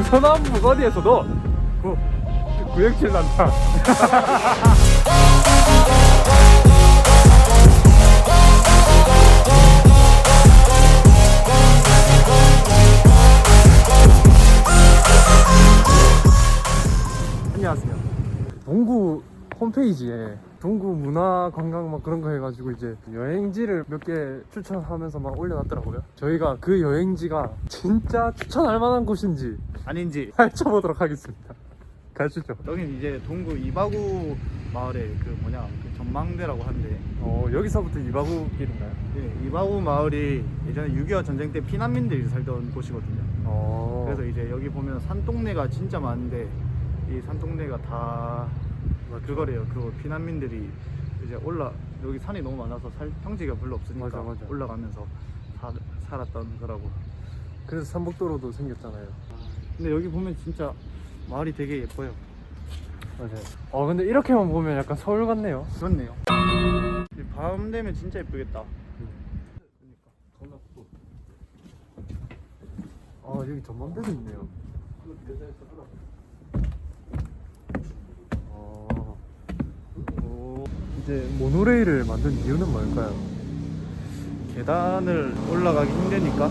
동서남 북 어디에서도 구, 구역질 난다. 안녕하세요. 동구 홈페이지에 동구 문화 관광 막 그런 거 해가지고 이제 여행지를 몇 개 추천하면서 막 올려놨더라고요. 저희가 그 여행지가 진짜 추천할 만한 곳인지 아닌지 밝혀보도록 하겠습니다. 가시죠. 여긴 이제 동구 이바구 마을의 그 뭐냐 그 전망대라고 하는데 어, 여기서부터 이바구 길인가요? 네, 이바구 마을이 예전에 6.25 전쟁 때 피난민들이 살던 곳이거든요 어. 그래서 이제 여기 보면 산동네가 진짜 많은데 이 산동네가 다 그거래요 그 피난민들이 이제 올라 여기 산이 너무 많아서 살 평지가 별로 없으니까 맞아, 맞아. 올라가면서 사, 살았던 거라고 그래서 삼복도로도 생겼잖아요. 근데 여기 보면 진짜 마을이 되게 예뻐요 맞아요. 어, 근데 이렇게만 보면 약간 서울 같네요. 그렇네요 이밤 되면 진짜 예쁘겠다 아, 여기 전망대도 있네요. 어. 오, 이제 모노레일을 만든 이유는 뭘까요? 계단을 올라가기 힘드니까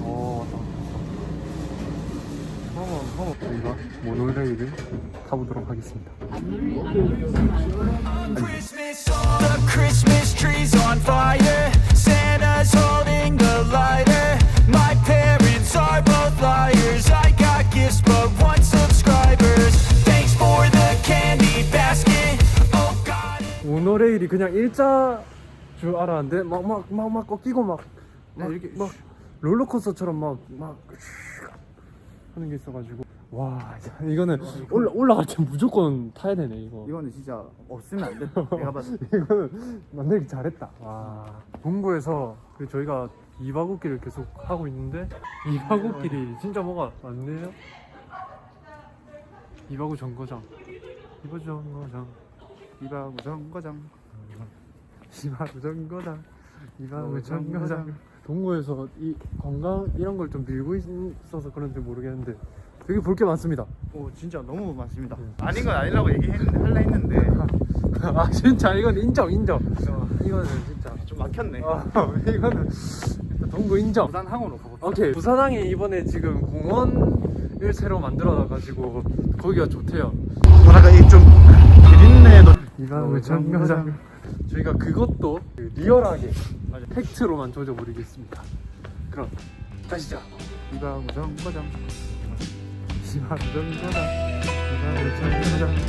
어, 한번 저희가 모노레일을 타보도록 하겠습니다. Christmas, the Christmas tree's on fire. Santa's holding the lighter. My parents are both liars. I got gifts, but one subscribers. Thanks for the candy basket. Oh God. 모노레일이 그냥 일자 줄 알았는데 막 막 막 막 꺾이고 막, 막 네, 이렇게 막 롤러코스터처럼 막 막 하는 게 있어가지고 와 이거는 올라 올라갈 때 무조건 타야 되네 이거. 이거는 진짜 없으면 안 돼. 내가 봤을 때. 이거는 만들기 잘했다. 와. 동구에서 그 저희가 이바구길을 계속 하고 있는데 이바구길이 진짜 뭐가 많네요. 이바구 정거장. 이바구 정거장. 이바구 정거장. 이바구 정거장. 이바구 어, 정거장. 정거장. 동구에서 이 관광 이런 걸 좀 밀고 있어서 그런지 모르겠는데 되게 볼게 많습니다. 오 진짜 너무 많습니다. 네. 아닌 건 아니라고 얘기했는데 할라 했는데 아 진짜 이건 인정 인정. 어, 이거는 진짜. 좀 막혔네. 아 이거는 일단 동구 인정. 부산 항으로 가봅시다. 오케이 부산항이 이번에 지금 공원을 새로 만들어놔가지고 거기가 좋대요 뭐랄까 이좀 비린내도 이방울 어, 정거장 저희가 그것도 그 리얼하게 맞아. 팩트로만 조져버리겠습니다 그럼 가시죠 이바구 정거장. 이방울 정거장 이방울 정거장